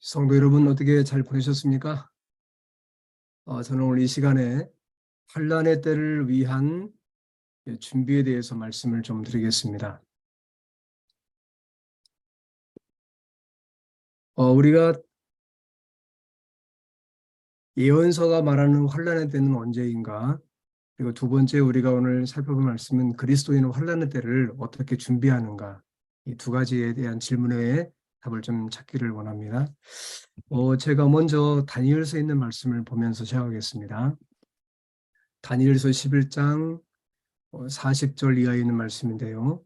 성도 여러분 어떻게 잘 보내셨습니까? 어, 저는 오늘 이 시간에 환란의 때를 위한 준비에 대해서 말씀을 좀 드리겠습니다. 어, 우리가 예언서가 말하는 환란의 때는 언제인가? 그리고 두 번째 우리가 오늘 살펴볼 말씀은 그리스도인은 환란의 때를 어떻게 준비하는가? 이 두 가지에 대한 질문에 답을 좀 찾기를 원합니다. 어, 제가 먼저 다니엘서 있는 말씀을 보면서 시작하겠습니다. 다니엘서 11장 40절 이하에 있는 말씀인데요.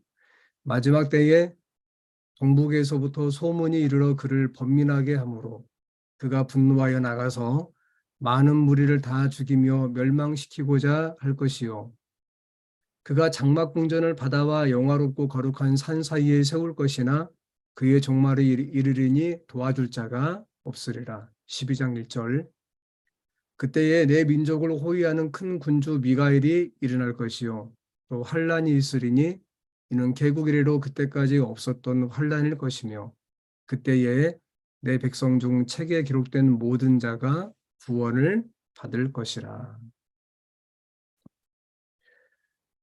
마지막 때에 동북에서부터 소문이 이르러 그를 번민하게 하므로 그가 분노하여 나가서 많은 무리를 다 죽이며 멸망시키고자 할 것이요. 그가 장막궁전을 바다와 영화롭고 거룩한 산 사이에 세울 것이나 그의 종말에 이르리니 도와줄 자가 없으리라. 12장 1절 그때에 내 민족을 호위하는 큰 군주 미가엘이 일어날 것이요 또 환란이 있으리니 이는 개국 이래로 그때까지 없었던 환란일 것이며 그때에 내 백성 중 책에 기록된 모든 자가 구원을 받을 것이라.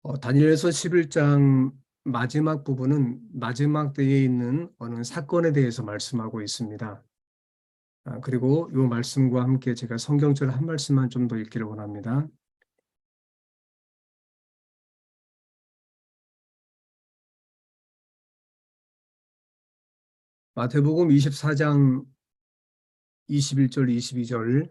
어, 다니엘서 11장 마지막 부분은 마지막 때에 있는 어느 사건에 대해서 말씀하고 있습니다. 아, 그리고 이 말씀과 함께 제가 성경절 한 말씀만 좀 더 읽기를 원합니다. 마태복음 24장 21절 22절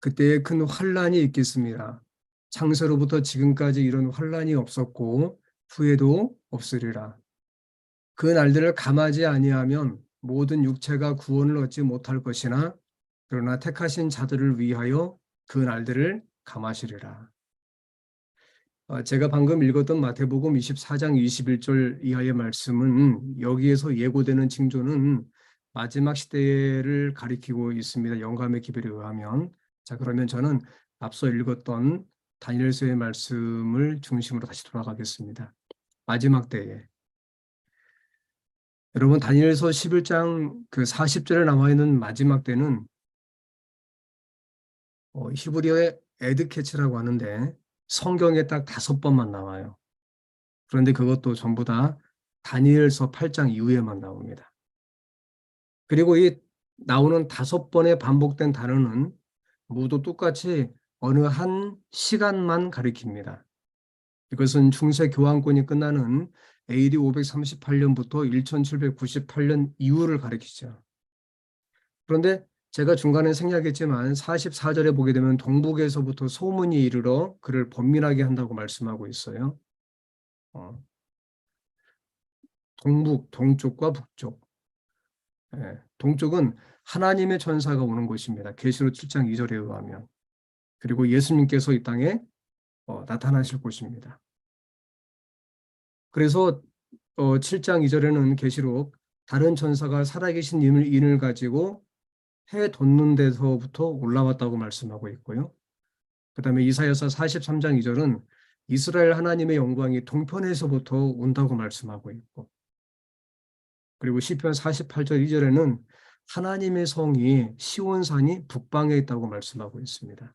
그때에 큰 환란이 있겠습니다. 창세로부터 지금까지 이런 환란이 없었고 후에도 없으리라. 그 날들을 감하지 아니하면 모든 육체가 구원을 얻지 못할 것이나 그러나 택하신 자들을 위하여 그 날들을 감하시리라. 어, 제가 방금 읽었던 마태복음 24장 21절 이하의 말씀은 여기에서 예고되는 징조는 마지막 시대를 가리키고 있습니다. 영감의 기별에 의하면 자 그러면 저는 앞서 읽었던 다니엘서의 말씀을 중심으로 다시 돌아가겠습니다. 마지막 때에 여러분 다니엘서 11장 그 40절에 나와 있는 마지막 때는 어, 히브리어의 에드케츠라고 하는데 성경에 딱 다섯 번만 나와요. 그런데 그것도 전부 다 다니엘서 8장 이후에만 나옵니다. 그리고 이 나오는 다섯 번의 반복된 단어는 모두 똑같이 어느 한 시간만 가리킵니다. 이것은 중세 교황권이 끝나는 AD 538년부터 1798년 이후를 가리키죠. 그런데 제가 중간에 생략했지만 44절에 보게 되면 동북에서부터 소문이 이르러 그를 번민하게 한다고 말씀하고 있어요. 어. 동북, 동쪽과 북쪽. 예, 동쪽은 하나님의 전사가 오는 곳입니다. 계시록 7장 2절에 의하면. 그리고 예수님께서 이 땅에 어, 나타나실 곳입니다. 그래서 어, 7장 2절에는 계시록 다른 전사가 살아계신 인을, 인을 가지고 해 돋는 데서부터 올라왔다고 말씀하고 있고요. 그 다음에 이사야서 43장 2절은 이스라엘 하나님의 영광이 동편에서부터 온다고 말씀하고 있고 그리고 시편 48절 2절에는 하나님의 성이 시온산이 북방에 있다고 말씀하고 있습니다.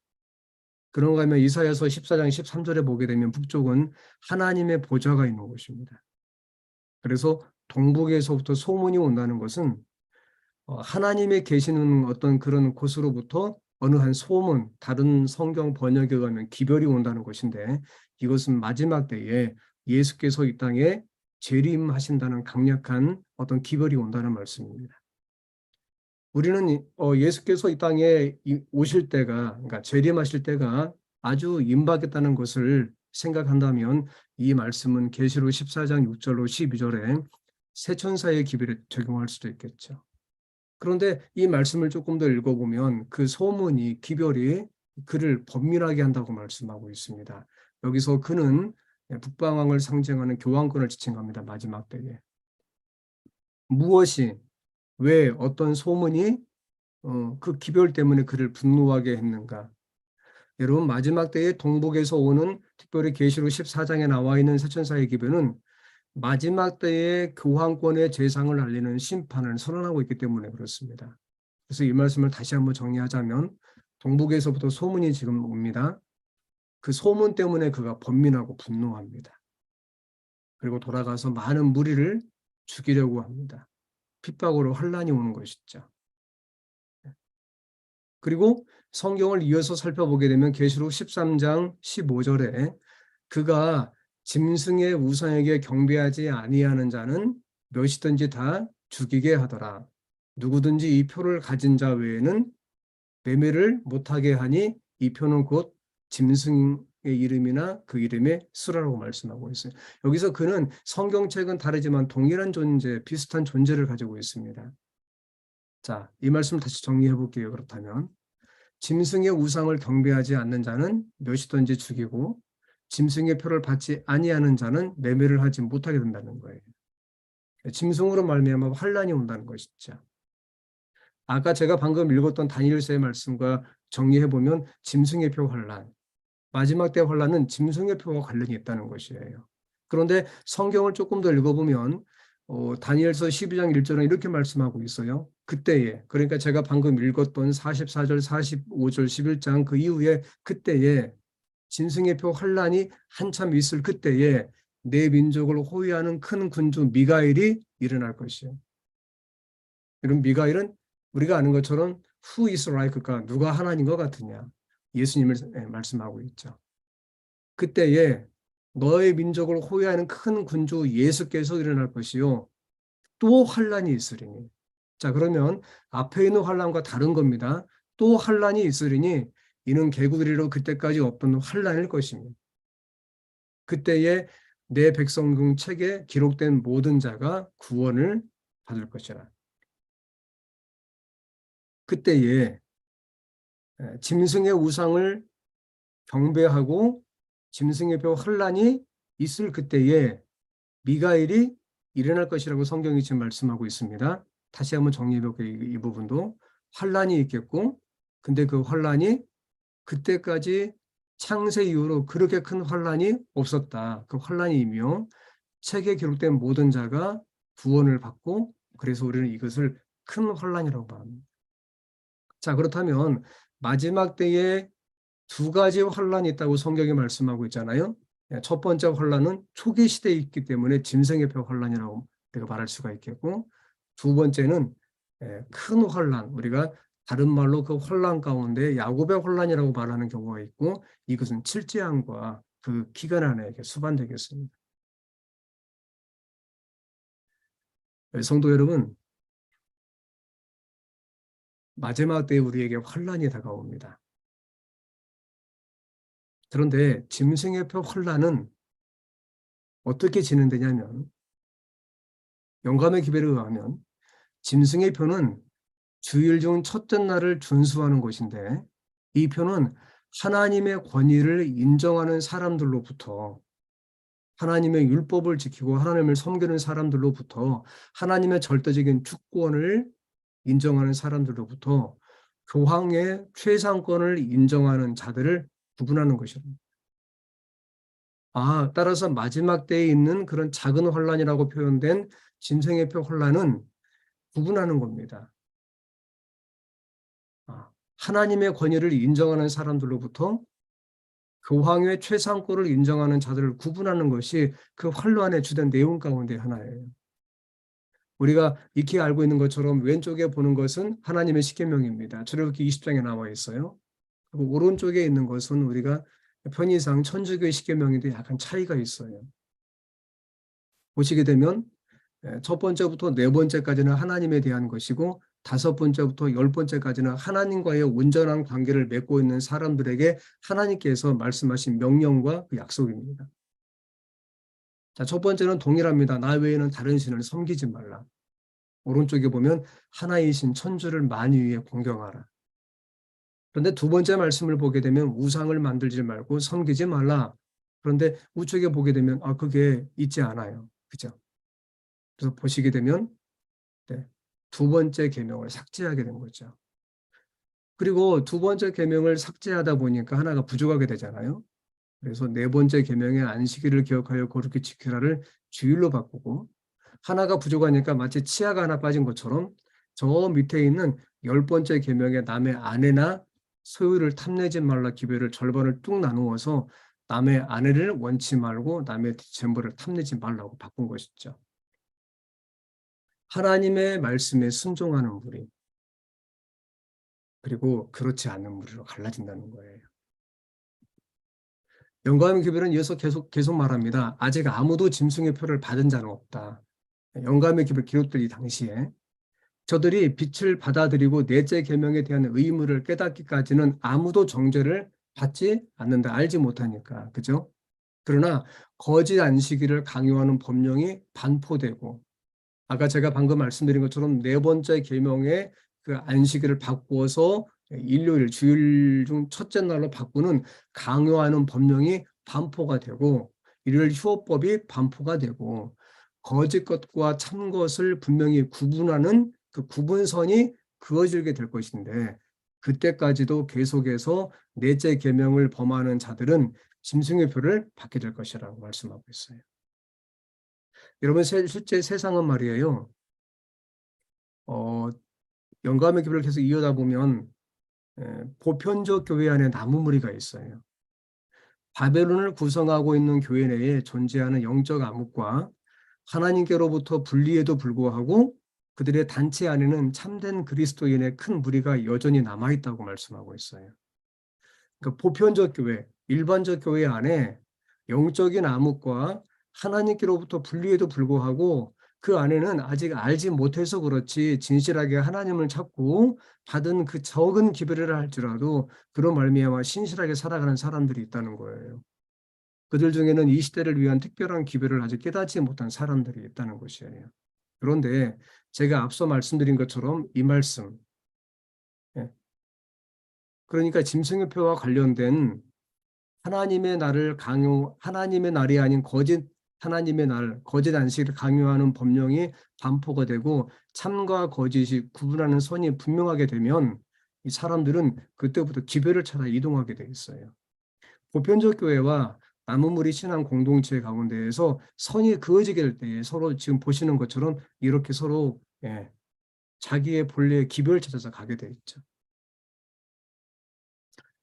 그런가 하면 이사야서 14장 13절에 보게 되면 북쪽은 하나님의 보좌가 있는 곳입니다. 그래서 동북에서부터 소문이 온다는 것은 어, 하나님의 계시는 어떤 그런 곳으로부터 어느 한 소문, 다른 성경 번역에 가면 기별이 온다는 것인데 이것은 마지막 때에 예수께서 이 땅에 재림하신다는 강력한 어떤 기별이 온다는 말씀입니다. 우리는 어, 예수께서 이 땅에 오실 때가 그러니까 재림하실 때가 아주 임박했다는 것을 생각한다면 이 말씀은 계시록 14장 6절로 12절에 새 천사의 기별에 적용할 수도 있겠죠. 그런데 이 말씀을 조금 더 읽어보면 그 소문이 기별이 그를 범민하게 한다고 말씀하고 있습니다. 여기서 그는 북방왕을 상징하는 교황권을 지칭합니다. 마지막 때에. 무엇이 왜 어떤 소문이 어, 그 기별 때문에 그를 분노하게 했는가? 여러분 마지막 때에 동북에서 오는 특별히 계시록 14장에 나와 있는 세천사의 기별은 마지막 때에 교황권의 재상을 알리는 심판을 선언하고 있기 때문에 그렇습니다. 그래서 이 말씀을 다시 한번 정리하자면 동북에서부터 소문이 지금 옵니다. 그 소문 때문에 그가 번민하고 분노합니다. 그리고 돌아가서 많은 무리를 죽이려고 합니다. 핍박으로 환란이 오는 것이죠. 그리고 성경을 이어서 살펴보게 되면 계시록 13장 15절에 그가 짐승의 우상에게 경배하지 아니하는 자는 몇이든지 다 죽이게 하더라. 누구든지 이 표를 가진 자 외에는 매매를 못하게 하니 이 표는 곧 짐승의 이름이나 그 이름의 수라라고 말씀하고 있어요. 여기서 그는 성경책은 다르지만 동일한 존재, 비슷한 존재를 가지고 있습니다. 자, 이 말씀을 다시 정리해 볼게요. 그렇다면 짐승의 우상을 경배하지 않는 자는 몇이든지 죽이고 짐승의 표를 받지 아니하는 자는 매매를 하지 못하게 된다는 거예요. 짐승으로 말미암아 환란이 온다는 것이죠. 아까 제가 방금 읽었던 다니엘서의 말씀과 정리해 보면 짐승의 표 환란, 마지막 때 환란은 짐승의 표와 관련이 있다는 것이에요. 그런데 성경을 조금 더 읽어보면 어, 다니엘서 12장 1절은 이렇게 말씀하고 있어요. 그때에 그러니까 제가 방금 읽었던 44절, 45절, 11장 그 이후에 그때에 짐승의 표 환란이 한참 있을 그때에 내 민족을 호위하는 큰 군주 미가엘이 일어날 것이에요. 이런 미가엘은 우리가 아는 것처럼 is like가 누가 하나님 것 같으냐 예수님을 예, 말씀하고 있죠. 그때에 너의 민족을 호위하는 큰 군주 예수께서 일어날 것이요 또 환란이 있으리니 자 그러면 앞에 있는 환란과 다른 겁니다. 또 환란이 있으리니 이는 개구리로 그때까지 없던 환란일 것입니다. 그때에 내 백성 중 책에 기록된 모든 자가 구원을 받을 것이라. 그때에 짐승의 우상을 경배하고 짐승의 표 환란이 있을 그때에 미가엘이 일어날 것이라고 성경이 지금 말씀하고 있습니다. 다시 한번 정리해 볼게요. 이, 이 부분도 환란이 있겠고 근데 그 환란이 그때까지 창세 이후로 그렇게 큰 환란이 없었다. 그 환란이며 책에 기록된 모든 자가 구원을 받고 그래서 우리는 이것을 큰 환란이라고 말합니다. 자 그렇다면 마지막 때에 두 가지 환란이 있다고 성경이 말씀하고 있잖아요. 예, 첫 번째 환란은 초기 시대에 있기 때문에 짐승의 표 환란이라고 우리가 말할 수가 있겠고 두 번째는 예, 큰 환란 우리가 다른 말로 그 혼란 가운데 야곱의 혼란이라고 말하는 경우가 있고 이것은 칠제함과 그 기간 안에 수반되겠습니다. 성도 여러분, 마지막 때 우리에게 환란이 다가옵니다. 그런데 짐승의 표 환란은 어떻게 진행되냐면 영감의 기별에 의하면 짐승의 표는 주일 중 첫째 날을 준수하는 것인데 이 표는 하나님의 권위를 인정하는 사람들로부터 하나님의 율법을 지키고 하나님을 섬기는 사람들로부터 하나님의 절대적인 주권을 인정하는 사람들로부터 교황의 최상권을 인정하는 자들을 구분하는 것입니다. 아, 따라서 마지막 때에 있는 그런 작은 혼란이라고 표현된 짐승의 표 혼란은 구분하는 겁니다. 하나님의 권위를 인정하는 사람들로부터 교황의 최상권을 인정하는 자들을 구분하는 것이 그 환란의 주된 내용 가운데 하나예요. 우리가 익히 알고 있는 것처럼 왼쪽에 보는 것은 하나님의 십계명입니다. 출애굽기 20장에 나와 있어요. 그리고 오른쪽에 있는 것은 우리가 편의상 천주교의 십계명인데 약간 차이가 있어요. 보시게 되면 첫 번째부터 네 번째까지는 하나님에 대한 것이고 다섯 번째부터 열 번째까지는 하나님과의 온전한 관계를 맺고 있는 사람들에게 하나님께서 말씀하신 명령과 그 약속입니다. 자, 첫 번째는 동일합니다. 나 외에는 다른 신을 섬기지 말라. 오른쪽에 보면 하나이신 천주를 만유에 공경하라. 그런데 두 번째 말씀을 보게 되면 우상을 만들지 말고 섬기지 말라. 그런데 우측에 보게 되면 아 그게 있지 않아요. 그죠? 그래서 보시게 되면 네, 두 번째 계명을 삭제하게 된 거죠. 그리고 두 번째 계명을 삭제하다 보니까 하나가 부족하게 되잖아요. 그래서 네 번째 계명의 안식일을 기억하여 거룩히 지키라를 주일로 바꾸고 하나가 부족하니까 마치 치아가 하나 빠진 것처럼 저 밑에 있는 열 번째 계명에 남의 아내나 소유를 탐내지 말라 기별을 절반을 뚝 나누어서 남의 아내를 원치 말고 남의 재물을 탐내지 말라고 바꾼 것이죠. 하나님의 말씀에 순종하는 무리 그리고 그렇지 않는 무리로 갈라진다는 거예요. 영감의 기별은 이어서 계속 계속 말합니다. 아직 아무도 짐승의 표를 받은 자는 없다. 영감의 기별 기록될 이 당시에 저들이 빛을 받아들이고 넷째 계명에 대한 의무를 깨닫기까지는 아무도 정죄를 받지 않는다. 알지 못하니까. 그죠? 그러나 거짓 안식일을 강요하는 법령이 반포되고 아까 제가 방금 말씀드린 것처럼 네 번째 계명의 그 안식일을 바꾸어서 일요일 주일 중 첫째 날로 바꾸는 강요하는 법령이 반포가 되고 일요일 휴업법이 반포가 되고 거짓 것과 참 것을 분명히 구분하는 그 구분선이 그어지게 될 것인데 그때까지도 계속해서 넷째 계명을 범하는 자들은 짐승의 표를 받게 될 것이라고 말씀하고 있어요. 여러분 실제 세상은 말이에요. 어, 영감의 기별을 계속 이어다 보면 에, 보편적 교회 안에 나무 무리가 있어요. 바벨론을 구성하고 있는 교회 내에 존재하는 영적 암흑과 하나님께로부터 분리에도 불구하고 그들의 단체 안에는 참된 그리스도인의 큰 무리가 여전히 남아있다고 말씀하고 있어요. 그러니까 보편적 교회, 일반적 교회 안에 영적인 암흑과 하나님께로부터 분리에도 불구하고 그 안에는 아직 알지 못해서 그렇지 진실하게 하나님을 찾고 받은 그 적은 기별을 할지라도 그런 말미암아 신실하게 살아가는 사람들이 있다는 거예요. 그들 중에는 이 시대를 위한 특별한 기별을 아직 깨닫지 못한 사람들이 있다는 것이에요. 그런데 제가 앞서 말씀드린 것처럼 이 말씀 예. 그러니까 짐승의표와 관련된 하나님의 날을 강요 하나님의 날이 아닌 거짓 하나님의 날 거짓 안식을 강요하는 법령이 반포가 되고 참과 거짓이 구분하는 선이 분명하게 되면 이 사람들은 그때부터 기별을 찾아 이동하게 돼 있어요. 보편적 교회와 나무무리 신앙 공동체 가운데에서 선이 그어지게 될 때에 서로 지금 보시는 것처럼 이렇게 서로 예, 자기의 본래의 기별을 찾아서 가게 돼 있죠.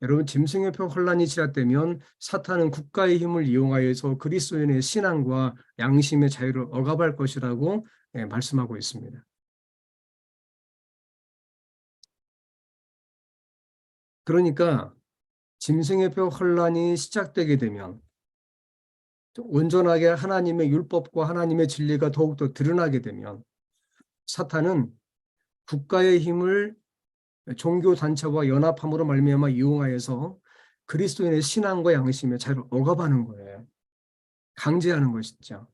여러분 짐승의 표 혼란이 시작되면 사탄은 국가의 힘을 이용하여서 그리스도인의 신앙과 양심의 자유를 억압할 것이라고 예, 말씀하고 있습니다. 그러니까 짐승의 표 혼란이 시작되게 되면 온전하게 하나님의 율법과 하나님의 진리가 더욱더 드러나게 되면 사탄은 국가의 힘을 종교 단체와 연합함으로 말미암아 이용하여서 그리스도인의 신앙과 양심의 자유를 억압하는 거예요. 강제하는 것이죠.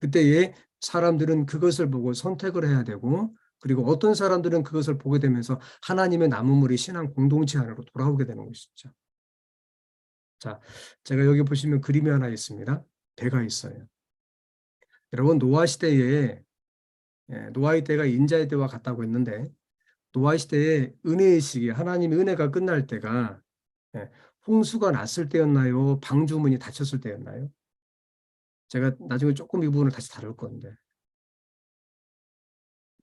그때에 사람들은 그것을 보고 선택을 해야 되고 그리고 어떤 사람들은 그것을 보게 되면서 하나님의 나무물이 신앙 공동체 안으로 돌아오게 되는 것이죠. 자, 제가 여기 보시면 그림이 하나 있습니다. 배가 있어요. 여러분 노아 시대에 예, 노아의 때가 인자의 때와 같다고 했는데 노아 시대에 은혜의 시기 하나님의 은혜가 끝날 때가 예, 홍수가 났을 때였나요? 방주문이 닫혔을 때였나요? 제가 나중에 조금 이 부분을 다시 다룰 건데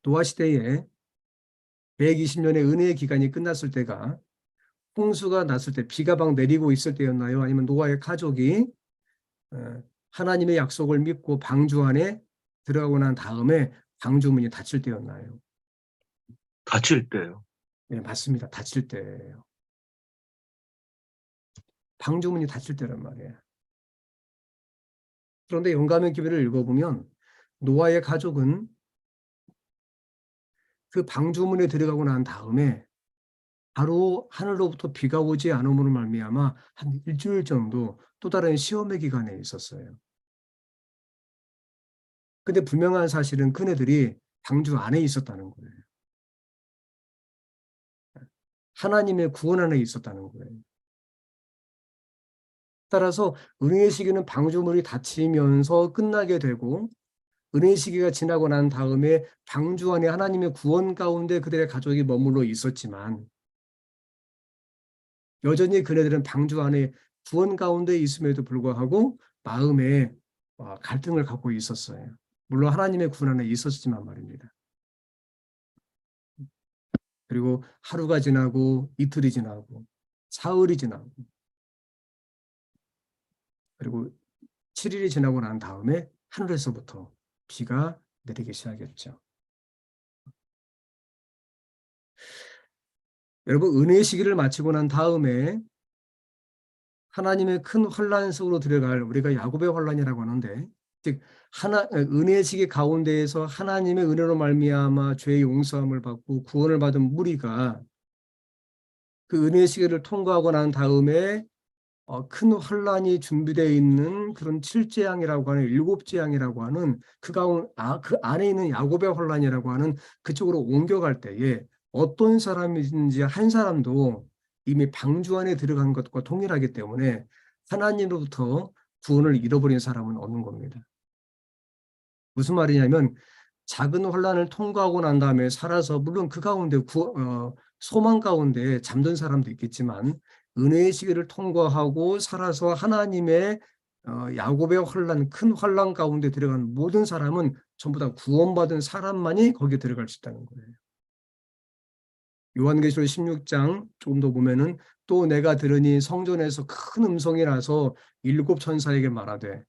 노아 시대에 120년의 은혜의 기간이 끝났을 때가 홍수가 났을 때 비가 막 내리고 있을 때였나요? 아니면 노아의 가족이 어, 하나님의 약속을 믿고 방주 안에 들어가고 난 다음에 방주 문이 닫힐 때였나요? 다칠 때요. 네, 맞습니다. 닫힐 때예요. 방주 문이 닫힐 때란 말이에요. 그런데 영감의 기별을 읽어보면 노아의 가족은 그 방주문에 들어가고 난 다음에 바로 하늘로부터 비가 오지 않음으로 말미암아 한 일주일 정도 또 다른 시험의 기간에 있었어요. 근데 분명한 사실은 그네들이 방주 안에 있었다는 거예요. 하나님의 구원 안에 있었다는 거예요. 따라서 은혜의 시기는 방주물이 닫히면서 끝나게 되고 은혜의 시기가 지나고 난 다음에 방주 안에 하나님의 구원 가운데 그들의 가족이 머물러 있었지만 여전히 그네들은 방주 안에 구원 가운데 있음에도 불구하고 마음에 어, 갈등을 갖고 있었어요. 물론 하나님의 구원 안에 있었지만 말입니다. 그리고 하루가 지나고 이틀이 지나고 사흘이 지나고 그리고 7일이 지나고 난 다음에 하늘에서부터 비가 내리기 시작했죠. 여러분 은혜의 시기를 마치고 난 다음에 하나님의 큰 환란 속으로 들어갈 우리가 야곱의 환란이라고 하는데 즉 하나 은혜의 시기 가운데에서 하나님의 은혜로 말미암아 죄의 용서함을 받고 구원을 받은 무리가 그 은혜의 시기를 통과하고 난 다음에 어, 큰 환란이 준비되어 있는 그런 칠재앙이라고 하는 일곱 재앙이라고 하는 그 가운 아, 그 안에 있는 야곱의 환란이라고 하는 그쪽으로 옮겨갈 때에 어떤 사람이든지 한 사람도 이미 방주 안에 들어간 것과 동일하기 때문에 하나님으로부터 구원을 잃어버린 사람은 없는 겁니다. 무슨 말이냐면 작은 환란을 통과하고 난 다음에 살아서 물론 그 가운데 구, 어, 소망 가운데 잠든 사람도 있겠지만 은혜의 시기를 통과하고 살아서 하나님의 어, 야곱의 환란 큰 환란 가운데 들어간 모든 사람은 전부 다 구원받은 사람만이 거기에 들어갈 수 있다는 거예요. 요한계시록 16장 조금 더 보면은 또 내가 들으니 성전에서 큰 음성이 나서 일곱 천사에게 말하되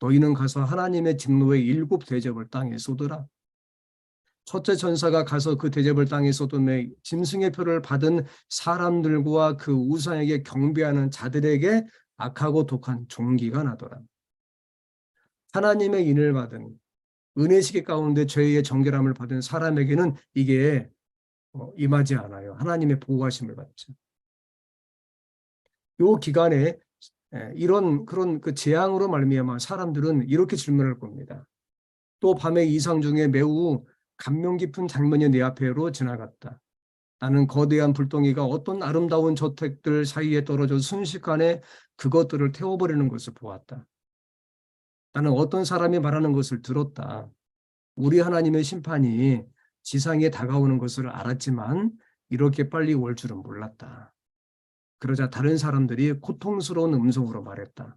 너희는 가서 하나님의 진노의 일곱 대접을 땅에 쏟으라. 첫째 천사가 가서 그 대접을 땅에 쏟음에 짐승의 표를 받은 사람들과 그 우상에게 경배하는 자들에게 악하고 독한 종기가 나더라. 하나님의 인을 받은 은혜시기 가운데 죄의 정결함을 받은 사람에게는 이게 어, 임하지 않아요. 하나님의 보호하심을 받죠. 요 기간에 예, 이런 그런 그 재앙으로 말미암아 사람들은 이렇게 질문할 겁니다. 또 밤의 이상 중에 매우 감명 깊은 장면이 내 앞으로 지나갔다. 나는 거대한 불덩이가 어떤 아름다운 저택들 사이에 떨어져 순식간에 그것들을 태워버리는 것을 보았다. 나는 어떤 사람이 말하는 것을 들었다. 우리 하나님의 심판이 지상에 다가오는 것을 알았지만 이렇게 빨리 올 줄은 몰랐다. 그러자 다른 사람들이 고통스러운 음성으로 말했다.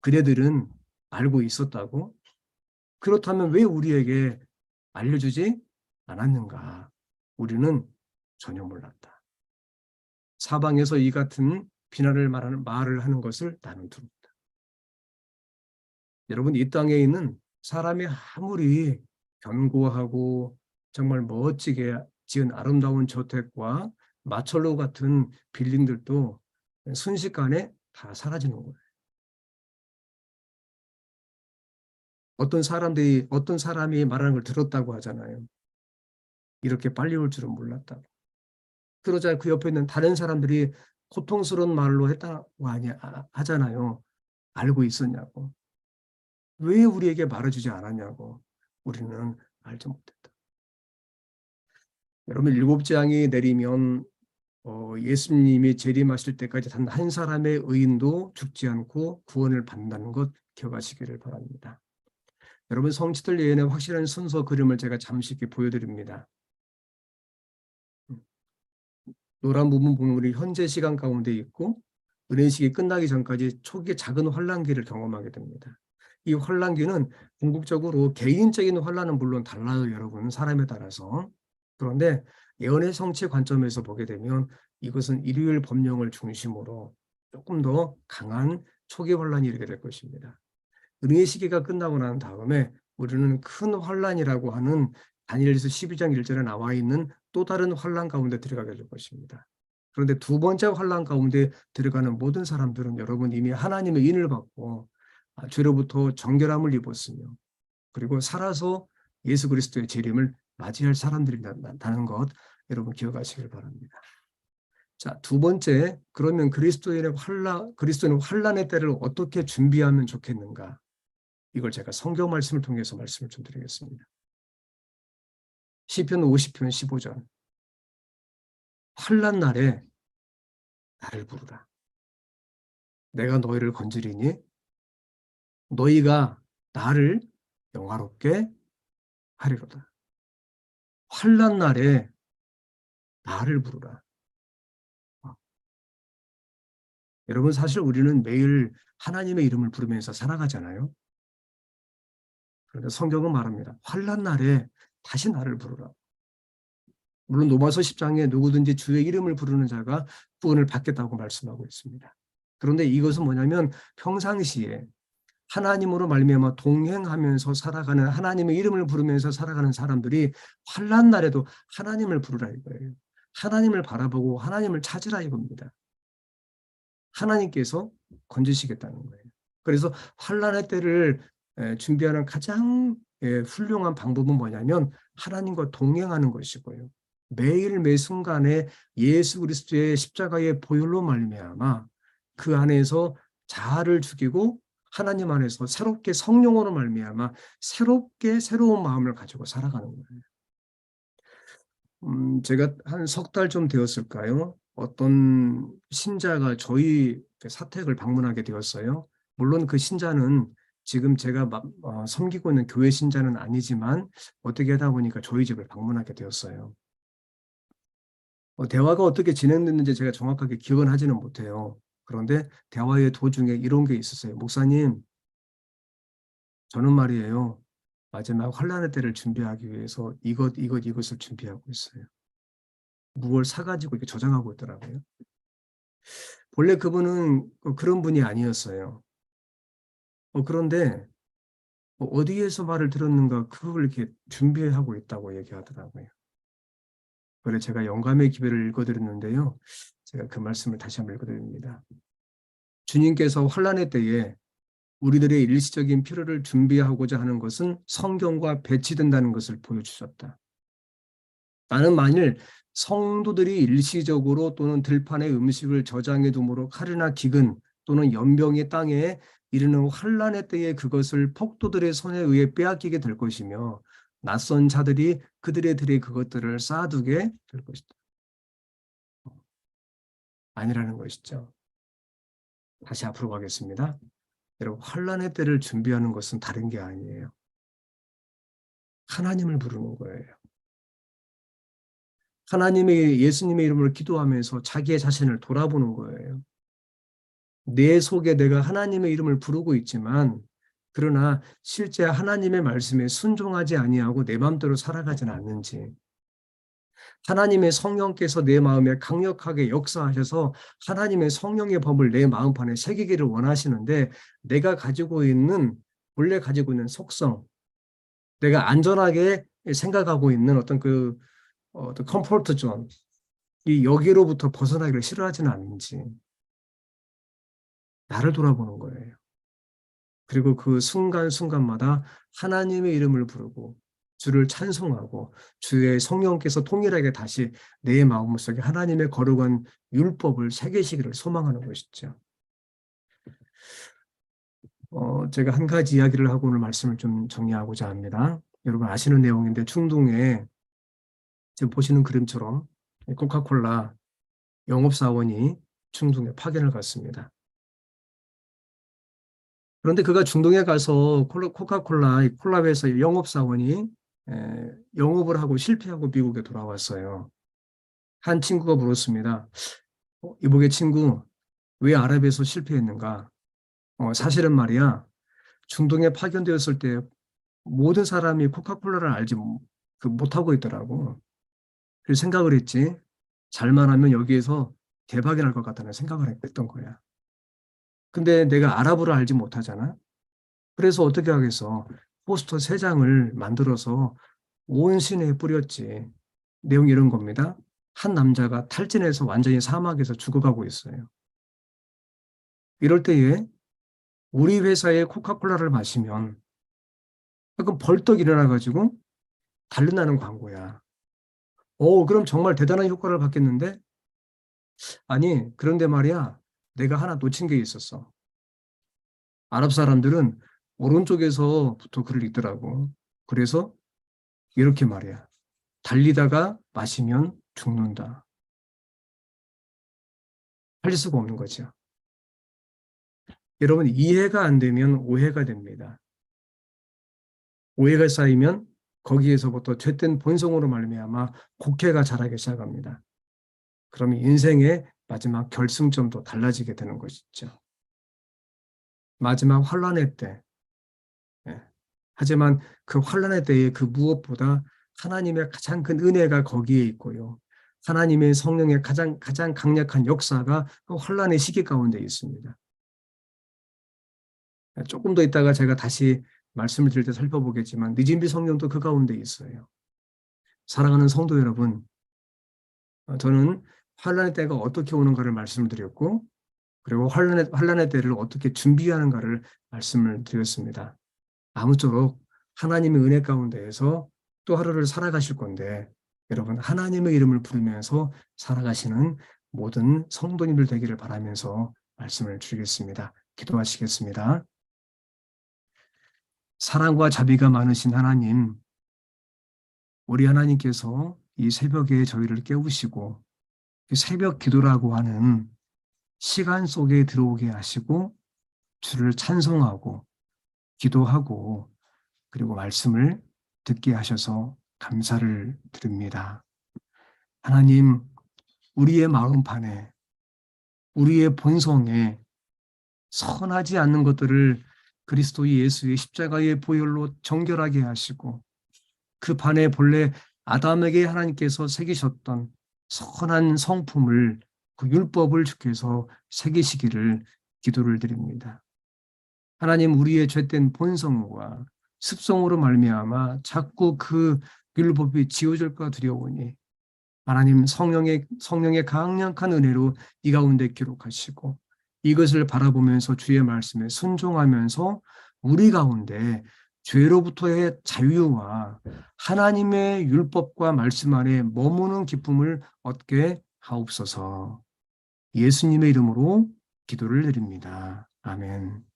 그대들은 알고 있었다고? 그렇다면 왜 우리에게 알려주지 않았는가? 우리는 전혀 몰랐다. 사방에서 이 같은 비난을 말하는 말을 하는 것을 나는 들었다. 여러분 이 땅에 있는 사람이 아무리 견고하고 정말 멋지게 지은 아름다운 저택과 마철로 같은 빌딩들도 순식간에 다 사라지는 거예요. 어떤 사람들이 어떤 사람이 말하는 걸 들었다고 하잖아요. 이렇게 빨리 올 줄은 몰랐다고. 그러자 그 옆에 있는 다른 사람들이 고통스러운 말로 했다고 하냐 아, 하잖아요. 알고 있었냐고. 왜 우리에게 말해주지 않았냐고. 우리는 알지 못했다. 여러분 일곱 장이 내리면 어, 예수님이 재림하실 때까지 단 한 사람의 의인도 죽지 않고 구원을 받는다는 것 기억하시기를 바랍니다. 여러분 성취들 예언의 확실한 순서 그림을 제가 잠시 이렇게 보여드립니다. 노란 부분 보면 현재 시간 가운데 있고 은혜식이 끝나기 전까지 초기 작은 환란기를 경험하게 됩니다. 이 환란기는 궁극적으로 개인적인 환란은 물론 달라요, 여러분 사람에 따라서. 그런데 예언의 성취 관점에서 보게 되면 이것은 일요일 법령을 중심으로 조금 더 강한 초기 환란이 일게 될 것입니다. 은혜의 시기가 끝나고 난 다음에 우리는 큰 환란이라고 하는 다니엘서 12장 1절에 나와 있는 또 다른 환란 가운데 들어가게 될 것입니다. 그런데 두 번째 환란 가운데 들어가는 모든 사람들은 여러분 이미 하나님의 인을 받고 아, 죄로부터 정결함을 입었으며 그리고 살아서 예수 그리스도의 재림을 맞이할 사람들이라는 것 여러분 기억하시길 바랍니다. 자, 두 번째, 그러면 그리스도인의 환란, 그리스도인의 환란의 때를 어떻게 준비하면 좋겠는가? 이걸 제가 성경 말씀을 통해서 말씀을 좀 드리겠습니다. 시편 50편 15절. 환란 날에 나를 부르라. 내가 너희를 건지리니 너희가 나를 영화롭게 하리로다. 환란 날에 나를 부르라. 어. 여러분 사실 우리는 매일 하나님의 이름을 부르면서 살아가잖아요. 그런데 성경은 말합니다. 환란 날에 다시 나를 부르라. 물론 로마서 10장에 누구든지 주의 이름을 부르는 자가 구원을 받겠다고 말씀하고 있습니다. 그런데 이것은 뭐냐면 평상시에 하나님으로 말미암아 동행하면서 살아가는 하나님의 이름을 부르면서 살아가는 사람들이 환난 날에도 하나님을 부르라 이거예요. 하나님을 바라보고 하나님을 찾으라 이겁니다. 하나님께서 건지시겠다는 거예요. 그래서 환란의 때를 에, 준비하는 가장 예, 훌륭한 방법은 뭐냐면 하나님과 동행하는 것이고요. 매일 매 순간에 예수 그리스도의 십자가의 보혈로 말미암아 그 안에서 자아를 죽이고 하나님 안에서 새롭게 성령으로 말미암아 새롭게 새로운 마음을 가지고 살아가는 거예요. 음, 제가 한 석 달 좀 되었을까요? 어떤 신자가 저희 그 사택을 방문하게 되었어요. 물론 그 신자는 지금 제가 마- 어, 섬기고 있는 교회 신자는 아니지만 어떻게 하다 보니까 저희 집을 방문하게 되었어요. 어, 대화가 어떻게 진행됐는지 제가 정확하게 기억은 하지는 못해요. 그런데 대화의 도중에 이런 게 있었어요. 목사님, 저는 말이에요. 마지막 환란의 때를 준비하기 위해서 이것, 이것, 이것을 준비하고 있어요. 무엇을 사가지고 이렇게 저장하고 있더라고요. 본래 그분은 어, 그런 분이 아니었어요. 어, 그런데 어, 어디에서 말을 들었는가 그걸 이렇게 준비하고 있다고 얘기하더라고요. 그래 제가 영감의 기별을 읽어드렸는데요. 제가 그 말씀을 다시 한번 읽어드립니다. 주님께서 환란의 때에 우리들의 일시적인 필요를 준비하고자 하는 것은 성경과 배치된다는 것을 보여주셨다. 나는 만일 성도들이 일시적으로 또는 들판에 음식을 저장해 둠으로 칼이나 기근 또는 연병의 땅에 이르는 환란의 때에 그것을 폭도들의 손에 의해 빼앗기게 될 것이며 낯선 자들이 그들의 들에 그것들을 쌓아두게 될 것이다. 아니라는 것이죠. 다시 앞으로 가겠습니다. 여러분 환란의 때를 준비하는 것은 다른 게 아니에요. 하나님을 부르는 거예요. 하나님의 예수님의 이름으로 기도하면서 자기의 자신을 돌아보는 거예요. 내 속에 내가 하나님의 이름을 부르고 있지만 그러나 실제 하나님의 말씀에 순종하지 아니하고 내 마음대로 살아가지는 않는지 하나님의 성령께서 내 마음에 강력하게 역사하셔서 하나님의 성령의 법을 내 마음판에 새기기를 원하시는데 내가 가지고 있는 원래 가지고 있는 속성 내가 안전하게 생각하고 있는 어떤 그 어, 어떤 컴포트 존, 이 여기로부터 벗어나기를 싫어하지는 않는지 나를 돌아보는 거예요. 그리고 그 순간순간마다 하나님의 이름을 부르고 주를 찬송하고 주의 성령께서 통일하게 다시 내 마음속에 하나님의 거룩한 율법을 새기시기를 소망하는 것이죠. 어, 제가 한 가지 이야기를 하고 오늘 말씀을 좀 정리하고자 합니다. 여러분 아시는 내용인데 중동에 지금 보시는 그림처럼 코카콜라 영업사원이 중동에 파견을 갔습니다. 그런데 그가 중동에 가서 콜라- 코카콜라 이 콜라베에서 영업사원이 에, 영업을 하고 실패하고 미국에 돌아왔어요. 한 친구가 물었습니다. 어, 이복의 친구, 왜 아랍에서 실패했는가? 어, 사실은 말이야, 중동에 파견되었을 때 모든 사람이 코카콜라를 알지 못- 그 못하고 있더라고. 그래서 생각을 했지. 잘만 하면 여기에서 대박이 날 것 같다는 생각을 했던 거야. 근데 내가 아랍어를 알지 못하잖아. 그래서 어떻게 하겠어? 포스터 세 장을 만들어서 온 시내에 뿌렸지. 내용이 이런 겁니다. 한 남자가 탈진해서 완전히 사막에서 죽어가고 있어요. 이럴 때에 우리 회사의 코카콜라를 마시면 그럼 벌떡 일어나가지고 달려나는 광고야. 오, 그럼 정말 대단한 효과를 받겠는데? 아니, 그런데 말이야, 내가 하나 놓친 게 있었어. 아랍 사람들은 오른쪽에서부터 글을 읽더라고. 그래서 이렇게 말이야. 달리다가 마시면 죽는다. 할 수가 없는 거죠. 여러분, 이해가 안 되면 오해가 됩니다. 오해가 쌓이면 거기에서부터 죄된 본성으로 말미암아 곡해가 자라기 시작합니다. 그러면 인생의 마지막 결승점도 달라지게 되는 것이죠. 마지막 환란의 때. 예. 하지만 그 환란의 때에 그 무엇보다 하나님의 가장 큰 은혜가 거기에 있고요. 하나님의 성령의 가장 가장 강력한 역사가 그 환란의 시기 가운데 있습니다. 조금 더 있다가 제가 다시 말씀을 드릴 때 살펴보겠지만 늦은비 성령도 그 가운데 있어요. 사랑하는 성도 여러분, 어, 저는 환란의 때가 어떻게 오는가를 말씀을 드렸고, 그리고 환란의, 환란의 때를 어떻게 준비하는가를 말씀을 드렸습니다. 아무쪼록 하나님의 은혜 가운데에서 또 하루를 살아가실 건데, 여러분 하나님의 이름을 부르면서 살아가시는 모든 성도님들 되기를 바라면서 말씀을 드리겠습니다. 기도하시겠습니다. 사랑과 자비가 많으신 하나님, 우리 하나님께서 이 새벽에 저희를 깨우시고 그 새벽 기도라고 하는 시간 속에 들어오게 하시고 주를 찬송하고 기도하고 그리고 말씀을 듣게 하셔서 감사를 드립니다. 하나님, 우리의 마음판에 우리의 본성에 선하지 않는 것들을 그리스도 예수의 십자가의 보혈로 정결하게 하시고 그 반에 본래 아담에게 하나님께서 새기셨던 선한 성품을 그 율법을 주께서 새기시기를 기도를 드립니다. 하나님 우리의 죄된 본성과 습성으로 말미암아 자꾸 그 율법이 지워질까 두려우니 하나님 성령의 성령의 강력한 은혜로 이 가운데 기록하시고 이것을 바라보면서 주의 말씀에 순종하면서 우리 가운데 죄로부터의 자유와 하나님의 율법과 말씀 안에 머무는 기쁨을 얻게 하옵소서. 예수님의 이름으로 기도를 드립니다. 아멘.